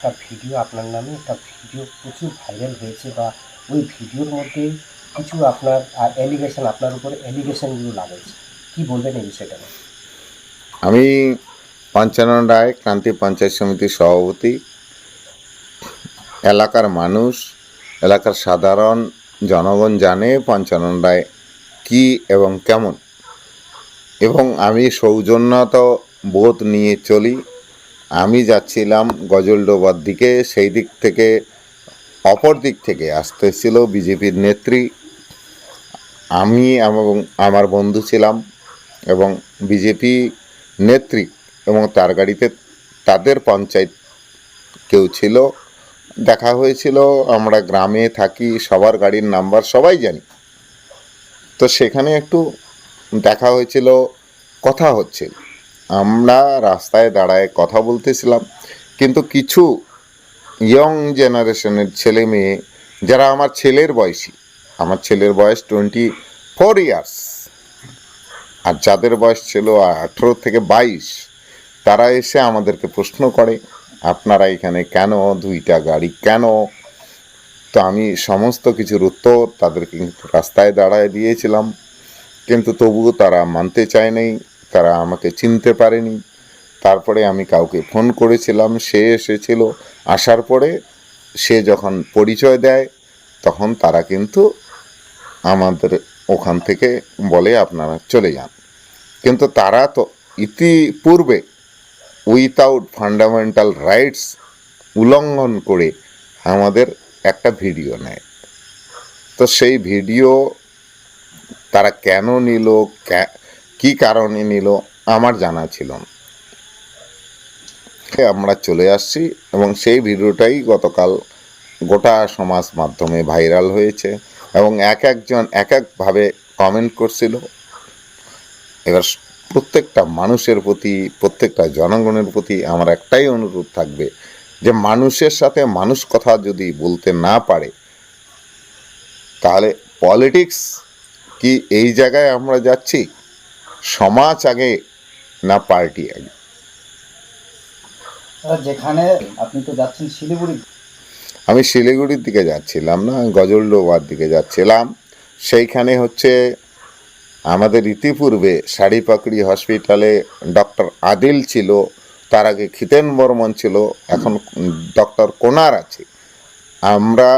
একটা ভিডিও আপনার নামে, একটা ভিডিও প্রচুর ভাইরাল হয়েছে বা ওই ভিডিওর মধ্যে কিছু আপনার অ্যালিগেশন আপনার উপরে অ্যালিগেশনগুলো লাগাইছে। কি বলবেন এই বিষয়টা আমি পঞ্চানন রায় ক্রান্তি পঞ্চায়েত সমিতির সভাপতি। এলাকার মানুষ, এলাকার সাধারণ জনগণ জানে পঞ্চানন রায় কী এবং কেমন। এবং আমি সৌজন্যত বোধ নিয়ে চলি। আমি যাচ্ছিলাম গজলডোবার দিকে, সেই দিক থেকে, অপর দিক থেকে আসতে আসতেছিল বিজেপির নেত্রী। আমি এবং আমার বন্ধু ছিলাম এবং বিজেপি নেত্রী এবং তার গাড়িতে তাদের পঞ্চায়েত কেউ ছিল। দেখা হয়েছিল, আমরা গ্রামে থাকি, সবার গাড়ির নাম্বার সবাই জানি। তো সেখানে একটু দেখা হয়েছিল, কথা হচ্ছিল। আমরা রাস্তায় দাঁড়ায় কথা বলতেছিলাম, কিন্তু কিছু ইয়ং জেনারেশনের ছেলে মেয়ে, যারা আমার ছেলের বয়সী, আমার ছেলের বয়স টোয়েন্টি ফোর ইয়ার্স আর যাদের বয়স ছিল আঠেরো থেকে বাইশ, তারা এসে আমাদেরকে প্রশ্ন করে, আপনারা এখানে কেন? দুইটা গাড়ি কেন? তো আমি সমস্ত কিছুর উত্তর তাদেরকে কিন্তু রাস্তায় দাঁড়ায় দিয়েছিলাম, কিন্তু তবুও তারা মানতে চায়নি তারা আমাকে চিনতে পারেনি। তারপরে আমি কাউকে ফোন করেছিলাম, সে এসেছিল। আসার পরে সে যখন পরিচয় দেয়, তখন তারা কিন্তু আমাদের ওখান থেকে বলে, আপনারা চলে যান। কিন্তু তারা তো ইতিপূর্বে উইথাউট ফান্ডামেন্টাল রাইটস উল্লঙ্ঘন করে আমাদের একটা ভিডিও নেয়। তো সেই ভিডিও তারা কেন নিল কে- কারণে নিল আমার জানা ছিল না। আমরা চলে আসছি এবং সেই ভিডিওটাই গতকাল গোটা সমাজ মাধ্যমে ভাইরাল হয়েছে এবং এক একজন এক একভাবে কমেন্ট করছিল। এবার প্রত্যেকটা মানুষের প্রতি, প্রত্যেকটা জনগণের প্রতি আমার একটাই অনুরোধ থাকবে যে মানুষের সাথে মানুষ কথা যদি বলতে না পারে, তাহলে পলিটিক্স কি এই জায়গায় আমরা যাচ্ছি? সমাজ আগে না পার্টি আগে? যেখানে আপনি তো যাচ্ছেন শিলিগুড়ি। আমি শিলিগুড়ির দিকে যাচ্ছিলাম না গজলডোবার দিকে যাচ্ছিলাম। সেইখানে হচ্ছে আমাদের ইতিপূর্বে শাড়িপাকড়ি হসপিটালে ডক্টর আদিল ছিল তার আগে খিতেন বর্মন ছিল এখন ডক্টর কোনার আছে। আমরা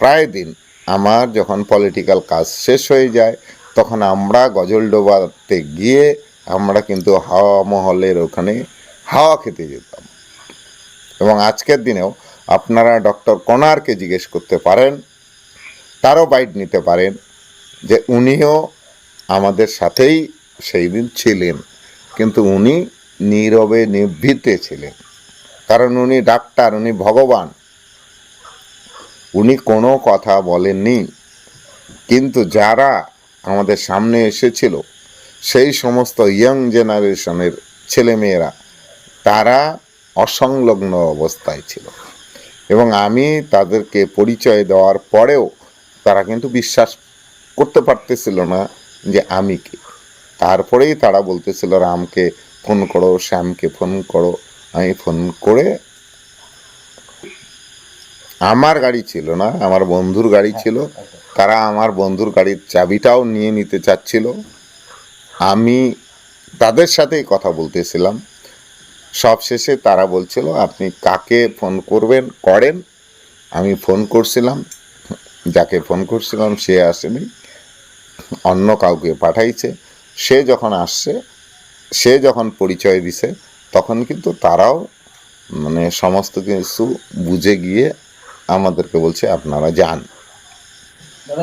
প্রায় দিন আমার যখন পলিটিক্যাল কাজ শেষ হয়ে যায় তখন আমরা গজলডোবাতে গিয়ে আমরা কিন্তু হাওয়া মহলের ওখানে হাওয়া খেতে যেতাম। এবং আজকের দিনেও আপনারা ডক্টর কোনারকে জিজ্ঞেস করতে পারেন, তারও বাইট নিতে পারেন যে উনিও আমাদের সাথেই সেই দিন ছিলেন। কিন্তু উনি নীরবে, নিভৃতে ছিলেন। কারণ উনি ডাক্তার, উনি ভগবান। উনি কোনো কথা বলেননি। কিন্তু যারা আমাদের সামনে এসেছিল, সেই সমস্ত ইয়ং জেনারেশনের ছেলেমেয়েরা, তারা অসংলগ্ন অবস্থায় ছিল। এবং আমি তাদেরকে পরিচয় দেওয়ার পরেও তারা কিন্তু বিশ্বাস করতে পারতেছিল না যে আমি কে। তারপরেই তারা বলতেছিল, রামকে ফোন করো, শ্যামকে ফোন করো। আমি ফোন করে আমার গাড়ি ছিল না আমার বন্ধুর গাড়ি ছিল। তারা আমার বন্ধুর গাড়ির চাবিটাও নিয়ে নিতে চাচ্ছিল। আমি তাদের সাথেই কথা বলতেছিলাম। সবশেষে তারা বলছিল আপনি কাকে ফোন করবেন করেন? আমি ফোন করছিলাম। যাকে ফোন করছিলাম সে আসেনি। অন্য কাউকে পাঠাইছে। সে যখন আসছে সে যখন পরিচয় দিছে তখন কিন্তু তারাও মানে সমস্ত কিছু বুঝে গিয়ে আমাদেরকে বলছে, আপনারা যান।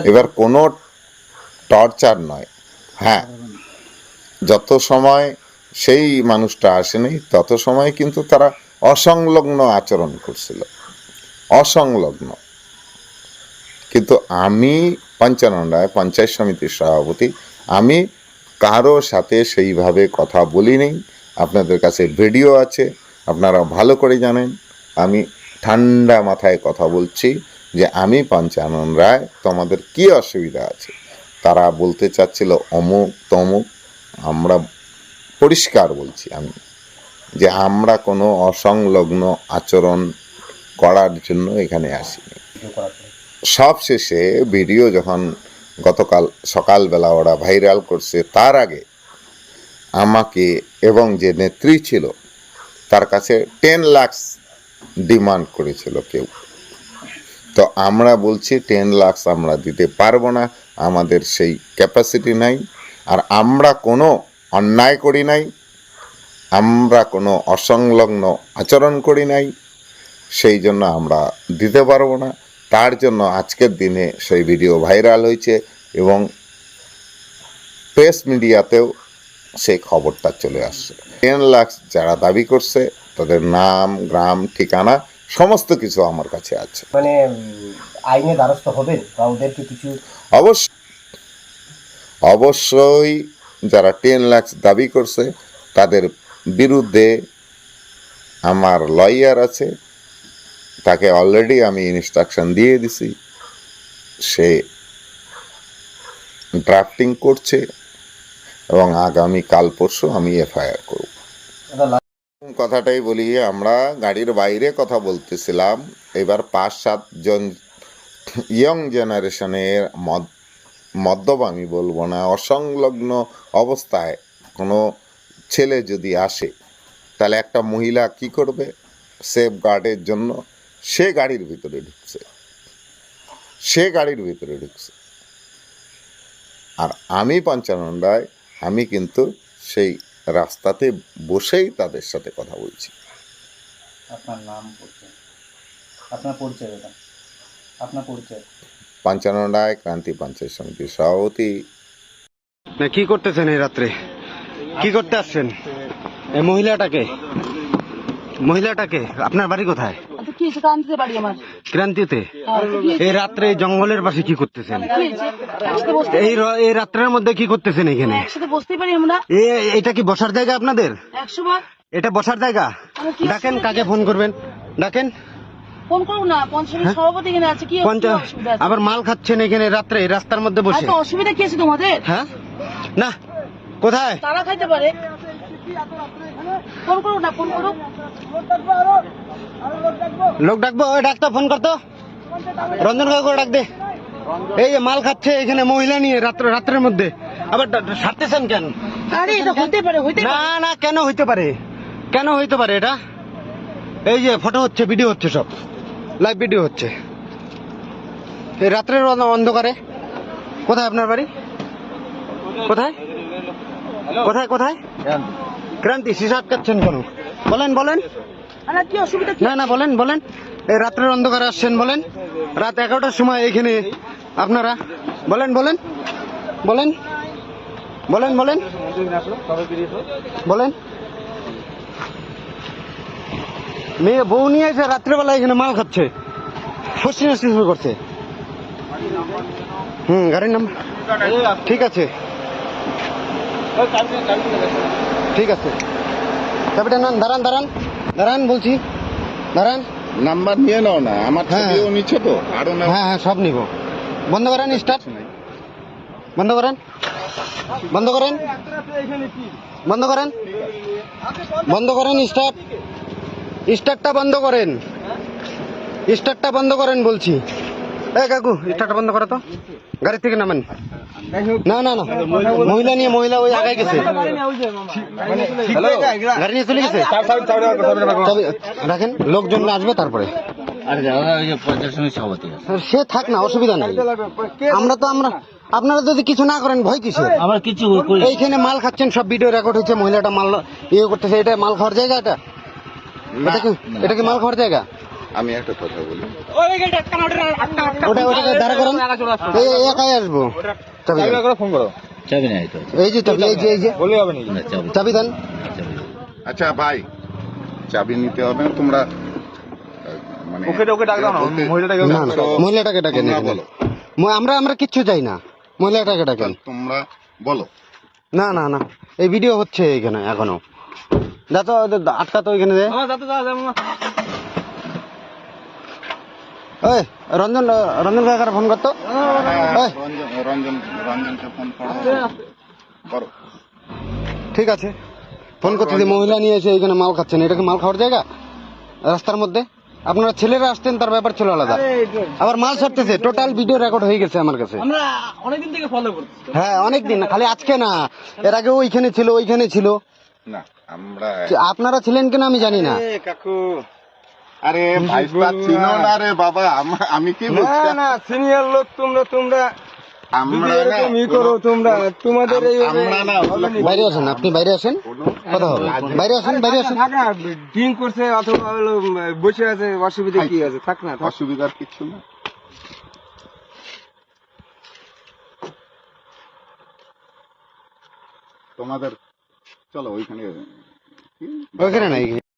এবার কোনো টর্চার নয়। হ্যাঁ যত সময় সেই মানুষটা আসেনি, তত সময় কিন্তু তারা অসংলগ্ন আচরণ করছিল। অসংলগ্ন। কিন্তু আমি পঞ্চানন রায়, পঞ্চায়েত সমিতির সভাপতি, আমি কারও সাথে সেইভাবে কথা বলিনি। আপনাদের কাছে ভিডিও আছে আপনারা ভালো করে জানেন। আমি ঠান্ডা মাথায় কথা বলছি যে আমি পঞ্চানন রায়, তোমাদের কি অসুবিধা আছে? তারা বলতে চাচ্ছিল অমুক তমুক, আমরা পরিষ্কার বলছি আমি, যে আমরা কোনো অসংলগ্ন আচরণ করার জন্য এখানে আসিনি। ভিডিও করার পরে সব শেষে ভিডিও যখন গতকাল সকালবেলা ওরা ভাইরাল করছে, তার আগে আমাকে এবং যে নেত্রী ছিল, তার কাছে টেন লাখস ডিমান্ড করেছিল কেউ। তো আমরা বলছি টেন লাখস আমরা দিতে পারব না, আমাদের সেই ক্যাপাসিটি নাই। আর আমরা কোনো অন্যায় করি নাই, আমরা কোনো অসংলগ্ন আচরণ করি নাই, সেই জন্য আমরা দিতে পারব না। তার জন্য আজকের দিনে সেই ভিডিও ভাইরাল হয়েছে এবং প্রেস মিডিয়াতেও সেই খবরটা চলে আসছে। টেন লাখ যারা দাবি করছে তাদের নাম গ্রাম ঠিকানা সমস্ত কিছু আমার কাছে আছে। মানে আইনে দ্বারস্থ হবেন? বা ওদেরকে কিছু অবশ্য অবশ্যই যারা টেন লাখ দাবি করছে তাদের বিরুদ্ধে আমার লয়ার আছে। তাকে অলরেডি আমি ইনস্ট্রাকশন দিয়ে দিছি। সে ড্রাফটিং করছে এবং আগামী কাল পরশু আমি এফআইআর করব। কথাটাই বলি, আমরা গাড়ির বাইরে কথা বলতেছিলাম। এবার পাঁচ সাতজন ইয়ং জেনারেশনের মদ, মদ্যপ আমি বলব না, অসংলগ্ন অবস্থায় কোনো ছেলে যদি আসে, তাহলে একটা মহিলা কি করবে? সেফ গার্ডের জন্য সে গাড়ির ভিতরে ঢুকছে। সে গাড়ির ভিতরে ঢুকছে। আর আমি পঞ্চানন্দায় আমি কিন্তু সেই রাস্তাতে বসেই তাদের সাথে কথা বলছি। আপনার নাম আপনার পরিচয় আপনার পরিচয়? পঞ্চানন্দায় ক্রান্তি পঞ্চায়েত সমিতির সভাপতি। কি করতেছেন এই রাত্রে? কি করতে আসছেন? এই মহিলাটাকে? মহিলাটাকে? আপনার বাড়ি কোথায়? কি বাড়ি আমার। ক্রান্তিতে? এই রাত্রে জঙ্গলের পাশে কি করতেছেন? বসতে এই র- এই রাত্রের মধ্যে কি করতেছেন এখানে? একসাথে বসতেই পারি আমরা। এ এটা কি বসার জায়গা আপনাদের? একশো বার। এটা বসার জায়গা? ডাকেন কাকে ফোন করবেন? ডাকেন। ফোন করুন না পঞ্চায়েত সভাপতি এখানে আছে কি পঞ্চায়েত অসুবিধা আছে? আবার মাল খাচ্ছেন এখানে রাত্রে রাস্তার মধ্যে বসে। তো অসুবিধা কি আছে তোমাদের? হ্যাঁ? না কোথায়? তারা খাইতে পারে। ফোন করুন না ফোন করুন লোক ডাকবো ওই ডাক্তার ফোন করতো রঞ্জন কাকু ডাক দে। এই যে মাল খাচ্ছে এখানে মহিলা নিয়ে রাত্র রাত্রের মধ্যে। আবার সারতেছেন কেন? আরে এটা হইতে পারে হইতে না না কেন হইতে পারে? কেন হইতে পারে এটা? এই যে ফটো হচ্ছে ভিডিও হচ্ছে সব। লাইভ ভিডিও হচ্ছে। এই রাত্রের অন্ধকারে। কোথায় আপনার বাড়ি? কোথায়? কোথায় কোথায়? ক্রান্তি সিসা আটকাচ্ছেন কেন বলেন বলেন। না না বলেন বলেন। এই রাত্রের অন্ধকারে আসছেন বলেন। রাত এগারোটার সময় এখানে আপনারা বলেন বলেন। বলেন বলেন বলেন। বলেন। মেয়ে বউ নিয়ে এসে রাত্রেবেলা এখানে মাল খাচ্ছে। ফসি শুরু করছে। হুম গাড়ির নাম্বার ঠিক আছে। ঠিক আছে। চাবিটা নেন দাঁড়ান দাঁড়ান। দাঁড়ান বলছি। দাঁড়ান। নাম্বার নিয়ে নাও না আমার হ্যাঁ। ছবিও নিচ্ছে তো আরও না হ্যাঁ হ্যাঁ সব নিব। বন্ধ করেন স্টার্ট। বন্ধ করেন। বন্ধ করেন। বন্ধ করেন। বন্ধ করেন স্টার্ট। স্টার্টটা বন্ধ করেন। স্টার্টটা বন্ধ করেন বলছি। এ কাকু স্টার্টটা বন্ধ করো তো। গাড়ি থেকে নামেন। না না না। মহিলা নিয়ে মহিলা ওই আগায় গেছে। গাড়ি নিয়ে চলে গেছে। রাখেন লোকজন আসবে তারপরে। সে থাক না অসুবিধা নেই। আমরা তো আমরা আপনারা যদি কিছু না করেন ভয় আমার কিছু এইখানে মাল খাচ্ছেন সব ভিডিও রেকর্ড হচ্ছে মহিলাটা মাল ইয়ে করতেছে এটা মাল খাওয়ার জায়গা এটা? এটা কি এটা কি মাল খাওয়ার জায়গা? আমি একটা কথা বলি। ওটা ওটাকে দাঁড়া করেন। একাই আসব। চাবি দেন। ফোন করো। চাবি নাই তো। এই যে চাবি এই যে এই যে। বলে হবে না, চাবি। চাবি দেন। আচ্ছা ভাই চাবি নিতে হবে না তোমরা? মানে ওকে ওকে ডাক দাও না মহিলাটাকে না না মহিলাটাকে তোমরা এখানে। বলো। আমরা আমরা কিচ্ছু চাই না। মহিলাটাকে ডাকেন। তোমরা বলো। না না না। এই ভিডিও হচ্ছে এখানে এখনও। যা তো আটকা তো এখানে ওই রঞ্জন রঞ্জন কাকার ফোন করতো? রঞ্জন রঞ্জন রঞ্জনকে ফোন করো। করো। ঠিক আছে। ফোন করতে যে মহিলা নিয়ে এসে এখানে মাল খাচ্ছেন। এটা কি মাল খাওয়ার জায়গা? রাস্তার মধ্যে? আপনারা ছেলেরা আসতেন তার ব্যাপার ছিল আলাদা। আবার মাল ছাড়তেছে। টোটাল ভিডিও রেকর্ড হয়ে গেছে আমার কাছে। আমরা অনেকদিন থেকে ফলো করছি হ্যাঁ অনেক দিন খালি আজকে না। এর আগে ওইখানে ছিল ওইখানে ছিল। না আমরা আপনারা ছিলেন কিনা আমি জানি না। কাকু। আরে ভাইস্তা চিনো না। রে বাবা আমি কি বলছি না সিনিয়র লোক তোমরা তোমরা। আমরা এরকম ই করো তোমরা তোমাদের এই আমরা না বাইরে আসেন আপনি বাইরে আসেন। কথা হবে। বাইরে আসেন বাইরে আসেন। থাক না ড্রিঙ্ক করছে অথবা বসে আছে অসুবিধা কি আছে? থাক না অসুবিধার কিছু না। তোমাদের চলো ওইখানে ওইখানে নাই।